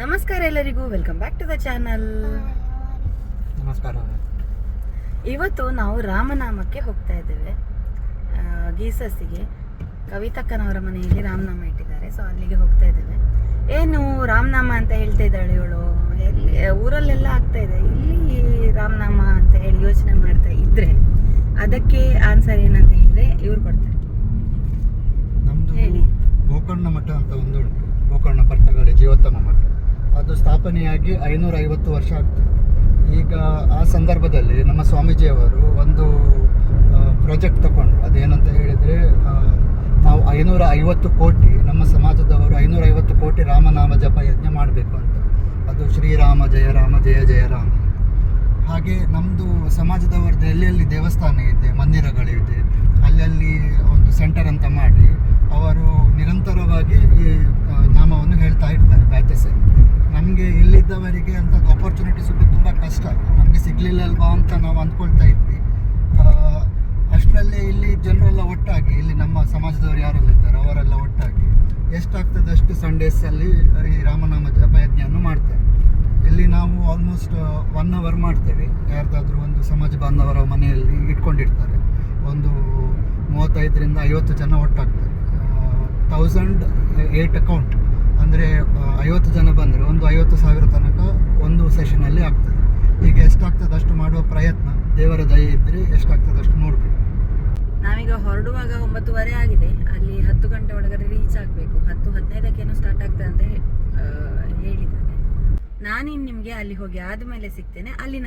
ನಮಸ್ಕಾರ ಎಲ್ಲರಿಗೂ welcome back to the channel ನಮಸ್ಕಾರ. ಇವತ್ತು ನಾವು ರಾಮನಾಮಕ್ಕೆ ಹೋಗ್ತಾ ಇದ್ದೇವೆ. ಗೀಸಸ್ಸಿಗೆ ಕವಿತಕ್ಕನವರ ಮನೆಯಲ್ಲಿ ರಾಮನಾಮ ಇಟ್ಟಿದ್ದಾರೆ ಸೊ ಅಲ್ಲಿಗೆ ಹೋಗ್ತಾ ಇದ್ದೇವೆ. ಏನು ರಾಮನಾಮ ಅಂತ ಹೇಳ್ತಾ ಇದ್ದಾಳೆ ಇವಳು? ಎಲ್ಲಿ ಊರಲ್ಲೆಲ್ಲ ಆಗ್ತಾ ಇದೆ. ಇಲ್ಲಿ ರಾಮನಾಮ ಅಂತ ಹೇಳಿ ಯೋಚನೆ ಮಾಡ್ತಾ ಇದ್ರೆ ಅದಕ್ಕೆ ಆನ್ಸರ್ ಏನಂತ ಹೇಳಿದ್ರೆ ಇವ್ರು ಕೊಡ್ತಾರೆ. ಹೇಳಿ. ಗೋಕರ್ಣ ಮಠ ಅಂತ ಒಂದು ಉಂಟು. ಗೋಕರ್ಣ ಪರ್ತಗಳ ಜೀವೋತ್ತಮ ಮಠ. ಅದು ಸ್ಥಾಪನೆಯಾಗಿ ಐನೂರ ಐವತ್ತು ವರ್ಷ ಆಗ್ತದೆ ಈಗ ಆ ಸಂದರ್ಭದಲ್ಲಿ ನಮ್ಮ ಸ್ವಾಮೀಜಿಯವರು ಒಂದು ಪ್ರಾಜೆಕ್ಟ್ ತಗೊಂಡು, ಅದೇನಂತ ಹೇಳಿದರೆ ನಾವು ಐನೂರ ಐವತ್ತು ಕೋಟಿ, ನಮ್ಮ ಸಮಾಜದವರು ಐನೂರ ಐವತ್ತು ಕೋಟಿ ರಾಮನಾಮ ಜಪ ಯಜ್ಞ ಮಾಡಬೇಕು ಅಂತ. ಅದು ಶ್ರೀರಾಮ ಜಯ ರಾಮ ಜಯ ಜಯ ರಾಮ. ಹಾಗೆ ನಮ್ಮದು ಸಮಾಜದವರದ್ದು ಎಲ್ಲೆಲ್ಲಿ ದೇವಸ್ಥಾನ ಇದೆ, ಮಂದಿರಗಳಿದೆ, ಅಲ್ಲಲ್ಲಿ ಒಂದು ಸೆಂಟರ್ ಅಂತ ಮಾಡಿ, ಅವರು ನಿರಂತರವಾಗಿ ಈ ಆ, ನಾಮವನ್ನು ಹೇಳ್ತಾ ಇರ್ತಾರೆ ಬ್ಯಾಚಸ್ ನಮಗೆ ಇಲ್ಲಿದ್ದವರಿಗೆ ಅಂತ ಆಪರ್ಚುನಿಟಿ ಸಿಗೋದು ತುಂಬ ಕಷ್ಟ. ನಮಗೆ ಸಿಗಲಿಲ್ಲಲ್ವಾ ಅಂತ ನಾವು ಅಂದ್ಕೊಳ್ತಾ ಇದ್ವಿ. ಅಷ್ಟರಲ್ಲೇ ಇಲ್ಲಿ ಜನರೆಲ್ಲ ಒಟ್ಟಾಗಿ, ಇಲ್ಲಿ ನಮ್ಮ ಸಮಾಜದವರು ಯಾರೆಲ್ಲ ಇದ್ದಾರೆ, ಅವರೆಲ್ಲ ಒಟ್ಟಾಗಿ ಎಷ್ಟಾಗ್ತದೆ ಅಷ್ಟು ಸಂಡೇಸಲ್ಲಿ ಈ ರಾಮನಾಮ ಜಪಯಜ್ಞವನ್ನು ಮಾಡ್ತೇವೆ. ಇಲ್ಲಿ ನಾವು ಆಲ್ಮೋಸ್ಟ್ ಒನ್ ಅವರ್ ಮಾಡ್ತೇವೆ. ಯಾರ್ದಾದ್ರೂ ಒಂದು ಸಮಾಜ ಬಾಂಧವರ ಮನೆಯಲ್ಲಿ ಇಟ್ಕೊಂಡಿರ್ತಾರೆ. ಒಂದು ಮೂವತ್ತೈದರಿಂದ ಐವತ್ತು ಜನ ಒಟ್ಟಾಗ್ತಾರೆ ತೌಸಂಡ್ ಏಟ್ ಅಕೌಂಟ್ ಅಂದರೆ ಐವತ್ತು ಜನ ಬಂದರೆ ಒಂದು ಐವತ್ತು ಸಾವಿರ ತನಕ ಒಂದು ಸೆಷನಲ್ಲಿ ಆಗ್ತದೆ. ಈಗ ಎಷ್ಟಾಗ್ತದೆ ಅಷ್ಟು ಮಾಡುವ ಪ್ರಯತ್ನ ದೇವರ ದಯೆ ಇದ್ದರೆ ಎಷ್ಟಾಗ್ತದೆ ಅಷ್ಟು ನೋಡಬೇಕು. ನಾವೀಗ ಹೊರಡುವಾಗ ಒಂಬತ್ತುವರೆ ಆಗಿದೆ. ಅಲ್ಲಿ ಹತ್ತು ಗಂಟೆ ಒಳಗಡೆ ರೀಚ್ ಆಗಬೇಕು. ಹತ್ತು ಹದಿನೈದಕ್ಕೇನೋ ಸ್ಟಾರ್ಟ್ ಆಗ್ತದೆ ಅಂತ ಹೇಳಿದ್ದಾರೆ. ನಾನಿನ್ನು ನಾನಿನ್ ನಿಮಗೆ ಅಲ್ಲಿ ಹೋಗಿ ಆದಮೇಲೆ ಸಿಗ್ತೇನೆ ಅಲ್ಲಿನ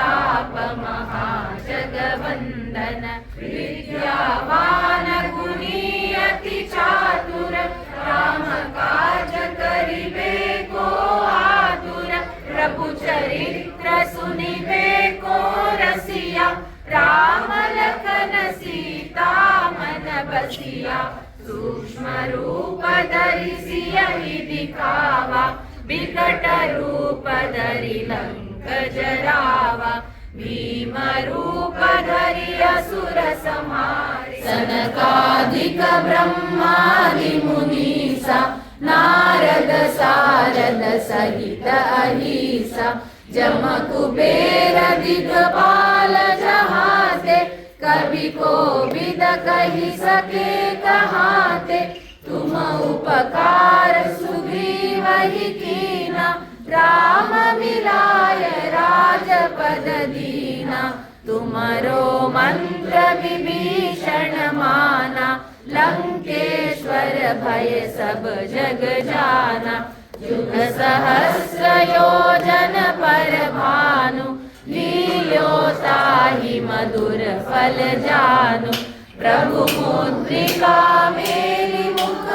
तापमहाजगवन्दन महाजगबन्धन विद्यावानगुरी अतिचातुर रामकाज करिवेर प्रभु चरिन्द्र सुनिवे को रसिया रामलखन सीतामनपसिया सूक्ष्मरूप दरि सियि दिखावा विकटरूप दरिलङ् जरावा भीम रूप धरि असुर संहारि सनकादिक ब्रह्मादि मुनीसा नारद सारद सहित अहिसा जम कुबेर दिग्पाल जहाते कवि को विद कही सके कहाते तुम उपकार सुग्रीव ही कीना राम मिलाय राजपद दीना तुमरो मंत्र विभीषण माना लंकेश्वर भय सब जग जाना युग सहस्र योजन पर भानु लील्योताहि मधुर फल जानु प्रभु मुद्रिका मेलि मुख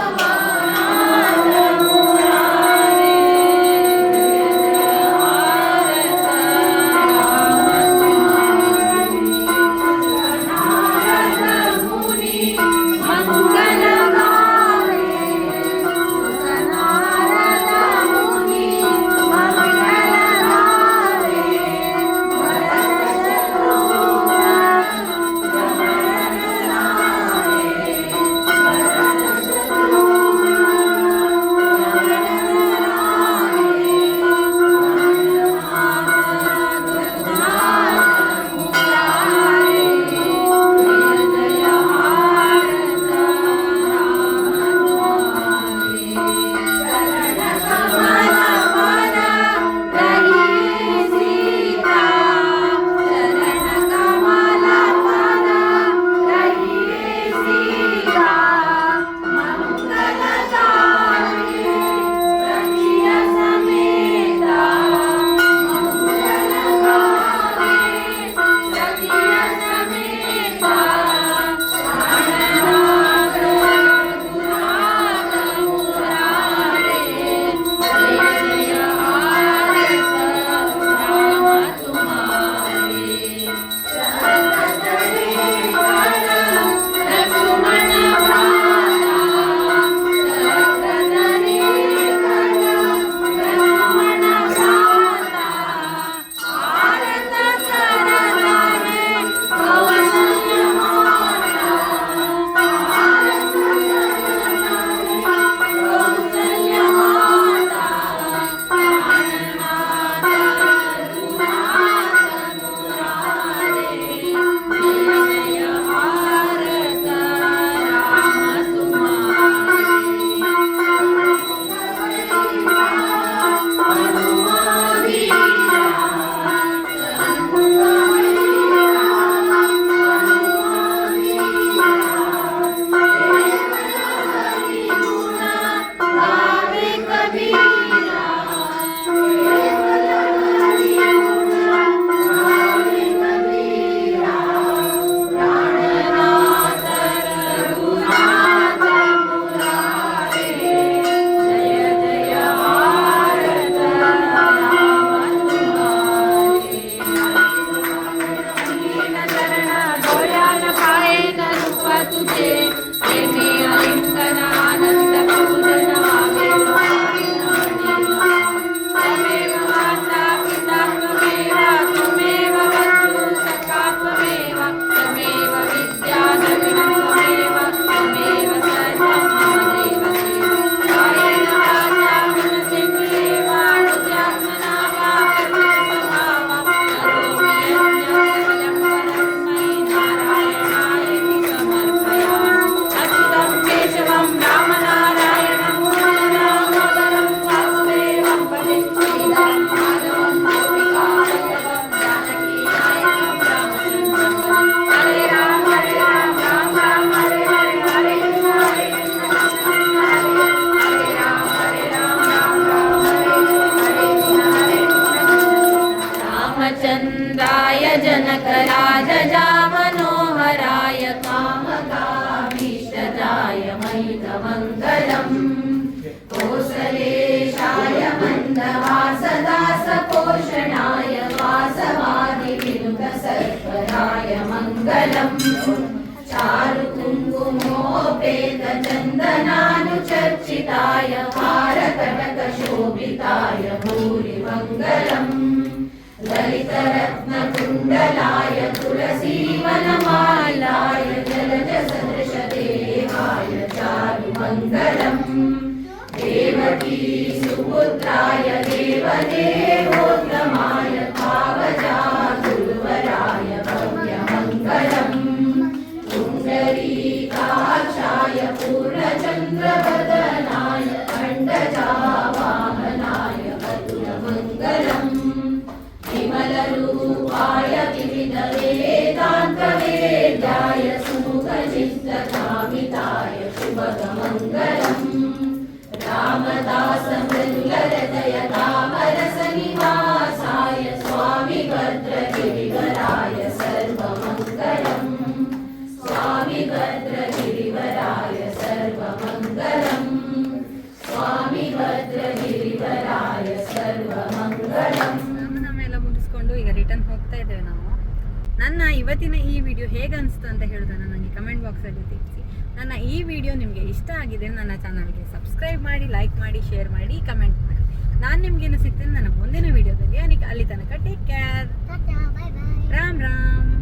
सदा सपोषणाय सस्वताय मङ्गलम्। चारुकुङ्कुमोपेतचन्दनानुचर्चिताय भारकटकशोभिताय भूरिमङ्गलम्। ललितरत्नकुण्डला रामदासमृदुलहृदय तामरसनिवासाय स्वामि भद्रगिरिवराय सर्वमङ्गलम् स्वामि भद्रगिरिवराय सर्वमङ्गलम् स्वामि भद्रगिरिवराय सर्वमङ्गलम् ರಾಮನಾಮ ಎಲ್ಲ ಮುಗಿಸ್ಕೊಂಡು ಈಗ ರಿಟರ್ನ್ ಹೋಗ್ತಾ ಇದ್ದೇವೆ ನಾವು ನನ್ನ ಇವತ್ತಿನ ಈ ವಿಡಿಯೋ ಹೇಗೆ ಅನಿಸ್ತು ಅಂತ ಹೇಳೋದನ್ನು ನನಗೆ ಕಮೆಂಟ್ ಬಾಕ್ಸಲ್ಲಿ ತಿಳಿಸಿ ನನ್ನ ಈ ವಿಡಿಯೋ ನಿಮಗೆ ಇಷ್ಟ ಆಗಿದೆ ನನ್ನ ಚಾನಲ್ಗೆ ಸಬ್ಸ್ಕ್ರೈಬ್ ಸಬ್ಸ್ಕ್ರೈಬ್ ಮಾಡಿ ಲೈಕ್ ಮಾಡಿ ಶೇರ್ ಮಾಡಿ ಕಮೆಂಟ್ ಮಾಡಿ. ನಾನು ನಿಮ್ಗೇನು ಸಿಗ್ತೇನೆ ನನ್ನ ಮುಂದಿನ ವಿಡಿಯೋದಲ್ಲಿ ಅಲ್ಲಿ ತನಕ ಟೇಕ್ ಕೇರ್ ರಾಮ್ ರಾಮ್.